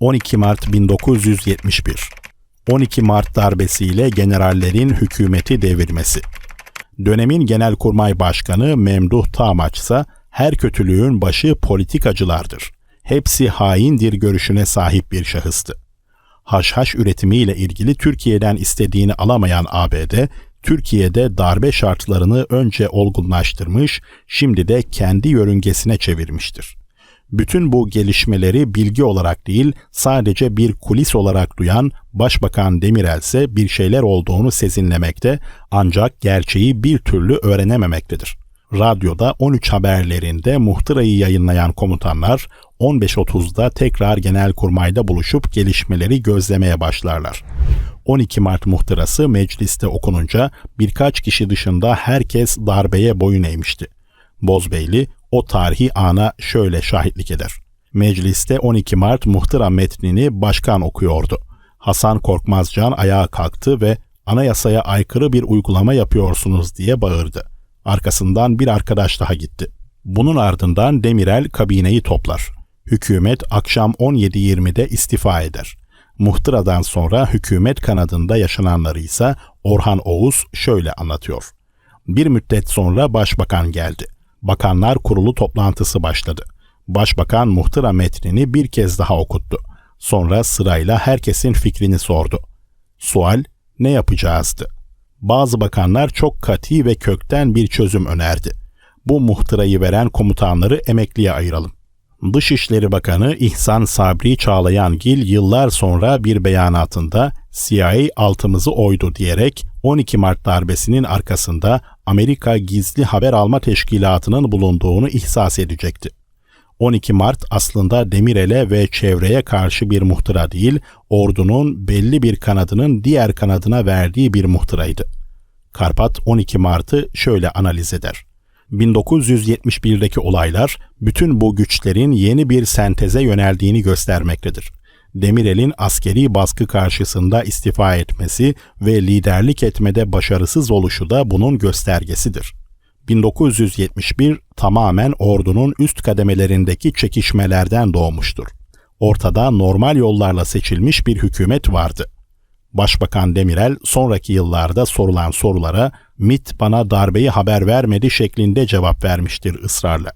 12 Mart 1971 12 Mart darbesiyle generallerin hükümeti devirmesi. Dönemin Genelkurmay Başkanı Memduh Tamaç ise her kötülüğün başı politikacılardır. Hepsi haindir görüşüne sahip bir şahıstı. Haşhaş üretimiyle ilgili Türkiye'den istediğini alamayan ABD, Türkiye'de darbe şartlarını önce olgunlaştırmış, şimdi de kendi yörüngesine çevirmiştir. Bütün bu gelişmeleri bilgi olarak değil, sadece bir kulis olarak duyan Başbakan Demirel ise bir şeyler olduğunu sezinlemekte ancak gerçeği bir türlü öğrenememektedir. Radyoda 13 haberlerinde muhtırayı yayınlayan komutanlar 15.30'da tekrar genelkurmayda buluşup gelişmeleri gözlemeye başlarlar. 12 Mart muhtırası mecliste okununca birkaç kişi dışında herkes darbeye boyun eğmişti. Bozbeyli o tarihi ana şöyle şahitlik eder. Mecliste 12 Mart muhtıra metnini başkan okuyordu. Hasan Korkmazcan ayağa kalktı ve anayasaya aykırı bir uygulama yapıyorsunuz diye bağırdı. Arkasından bir arkadaş daha gitti. Bunun ardından Demirel kabineyi toplar. Hükümet akşam 17.20'de istifa eder. Muhtıradan sonra hükümet kanadında yaşananları ise Orhan Oğuz şöyle anlatıyor. Bir müddet sonra başbakan geldi. Bakanlar Kurulu toplantısı başladı. Başbakan muhtıra metnini bir kez daha okuttu. Sonra sırayla herkesin fikrini sordu. Sual ne yapacağızdı? Bazı bakanlar çok kati ve kökten bir çözüm önerdi. Bu muhtırayı veren komutanları emekliye ayıralım. Dışişleri Bakanı İhsan Sabri Çağlayangil yıllar sonra bir beyanatında CIA altımızı oydu diyerek 12 Mart darbesinin arkasında Amerika Gizli Haber Alma Teşkilatı'nın bulunduğunu ihsas edecekti. 12 Mart aslında Demirel'e ve çevreye karşı bir muhtıra değil, ordunun belli bir kanadının diğer kanadına verdiği bir muhtıraydı. Karpat 12 Mart'ı şöyle analiz eder. 1971'deki olaylar bütün bu güçlerin yeni bir senteze yöneldiğini göstermektedir. Demirel'in askeri baskı karşısında istifa etmesi ve liderlik etmede başarısız oluşu da bunun göstergesidir. 1971 tamamen ordunun üst kademelerindeki çekişmelerden doğmuştur. Ortada normal yollarla seçilmiş bir hükümet vardı. Başbakan Demirel sonraki yıllarda sorulan sorulara MIT bana darbeyi haber vermedi şeklinde cevap vermiştir ısrarla.